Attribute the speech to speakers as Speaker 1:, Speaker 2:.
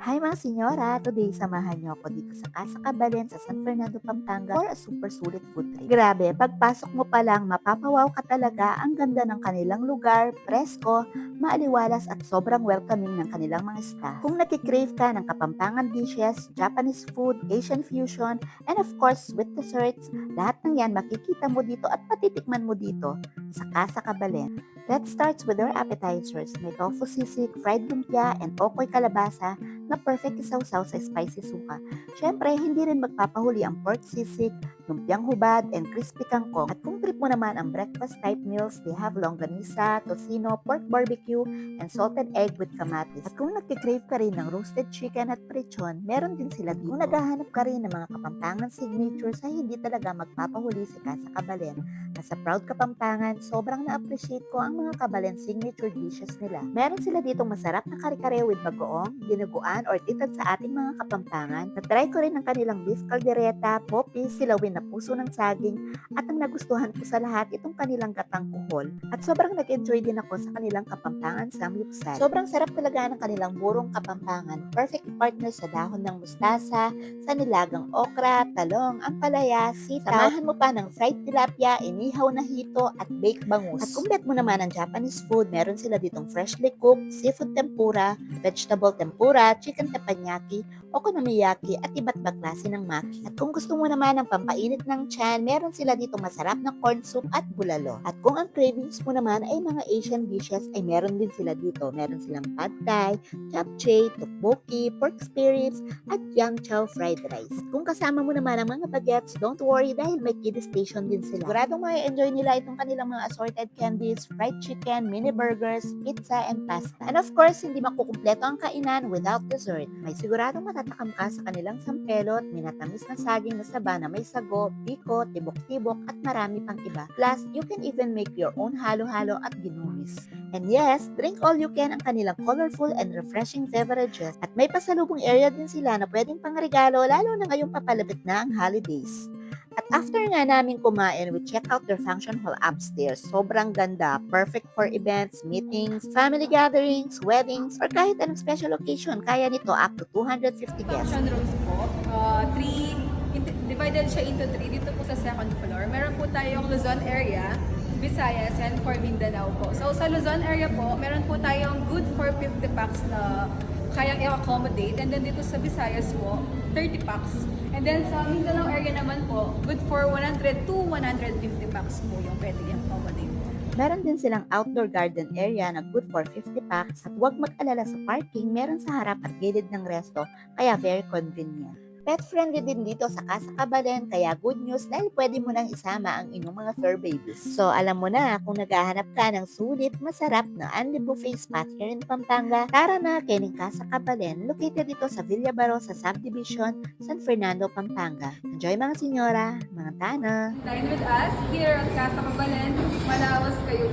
Speaker 1: Hi mga senyora! Today, samahan niyo ako dito sa Casa Cabalen sa San Fernando, Pampanga for a super sulit food trip. Grabe, pagpasok mo pa lang, mapapawaw ka talaga ang ganda ng kanilang lugar, presko, maaliwalas at sobrang welcoming ng kanilang mga staff. Kung nakikrave ka ng kapampangan dishes, Japanese food, Asian fusion, and of course, sweet desserts, lahat ng yan makikita mo dito at matitikman mo dito sa Casa Cabalen. Let's start with our appetizers. May tofu sisig, fried lumpia, and okoy kalabasa na perfect isaw-saw sa spicy suka. Syempre, hindi rin magpapahuli ang pork sisig, lumpiang hubad, and crispy kangkong. At kung trip mo naman ang breakfast type meals, they have longganisa, tocino, pork barbecue, and salted egg with kamatis. At kung nagkikrave ka rin ng roasted chicken at lechon, meron din sila dito. Kung naghahanap ka rin ng mga kapampangan signatures ay hindi talaga magpapahuli si Casa Cabalen. Nasa Proud Kapampangan, sobrang na-appreciate ko ang mga Cabalen signature dishes nila. Meron sila ditong masarap na kare-kare with bagoong, dinuguan, or titad sa ating mga kapampangan. Na-try ko rin ang kanilang beef caldereta, popis, silawin na puso ng saging, at ang nagustuhan ko sa lahat itong kanilang gatang kuhol. At sobrang nag-enjoy din ako sa kanilang kapampangan samyupsal. Sobrang sarap talaga ng kanilang burong kapampangan. Perfect partner sa dahon ng mustasa, sa nilagang okra, talong, ampalaya, sitaw. Samahan mo pa ng fried tilapia, inihaw na hito, at baked bangus. At kung bet mo naman ang Japanese food, meron sila ditong freshly cooked seafood tempura, vegetable tempura, chicken teppanyaki, okonomiyaki, at iba't ibang klase ng maki. At kung gusto mo naman ng pampainit ng tiyan, meron sila ditong masarap na corn soup at bulalo. At kung ang cravings mo naman ay mga Asian dishes, ay meron din sila dito. Meron silang pad thai, japchae, tteokbokki, pork ribs, at yang chow fried rice. Kung kasama mo naman ang mga bagets, don't worry dahil may kiddie station din sila. Siguradong may enjoy nila itong kanilang mga assorted candies, fried chicken, mini burgers, pizza, and pasta. And of course, hindi makukumpleto ang kainan without dessert. May siguradong matatakam ka sa kanilang sampelot, minatamis na saging na saba na may sago, biko, tibok-tibok, at marami pang iba. Plus, you can even make your own halo-halo at ginumis. And yes, drink all you can ang kanilang colorful and refreshing beverages. At may pasalubong area din sila na pwedeng pangregalo lalo na ngayong papalapit na ang holidays. At after nga namin kumain, we check out their function hall upstairs. Sobrang ganda. Perfect for events, meetings, family gatherings, weddings, or kahit anong special occasion. Kaya nito up to 250 guests.
Speaker 2: Function rooms po. Uh, three, divided siya into three dito po sa second floor. Meron po tayong Luzon area, Visayas, and for Mindanao po. So sa Luzon area po, meron po tayong good for 50 packs na kayang i-accommodate. And then dito sa Visayas po, 30 packs. And then sa Mindanao area naman po, good for 100 to 150 packs po yung pwede i-accommodate.
Speaker 1: Meron din silang outdoor garden area na good for 50 packs at huwag mag-alala sa parking, meron sa harap at gilid ng resto, kaya very convenient. Pet friendly din dito sa Casa Cabalen, kaya good news dahil pwede mo nang isama ang inyong mga fur babies. So alam mo na, kung naghahanap ka ng sulit, masarap na Anli Buffet Spot here in Pampanga, tara na kining Casa Cabalen, located dito sa Villa Barosa Subdivision, San Fernando, Pampanga. Enjoy mga senyora, mga tana!
Speaker 2: Dine with us here at Casa Cabalen, Manawas kayo.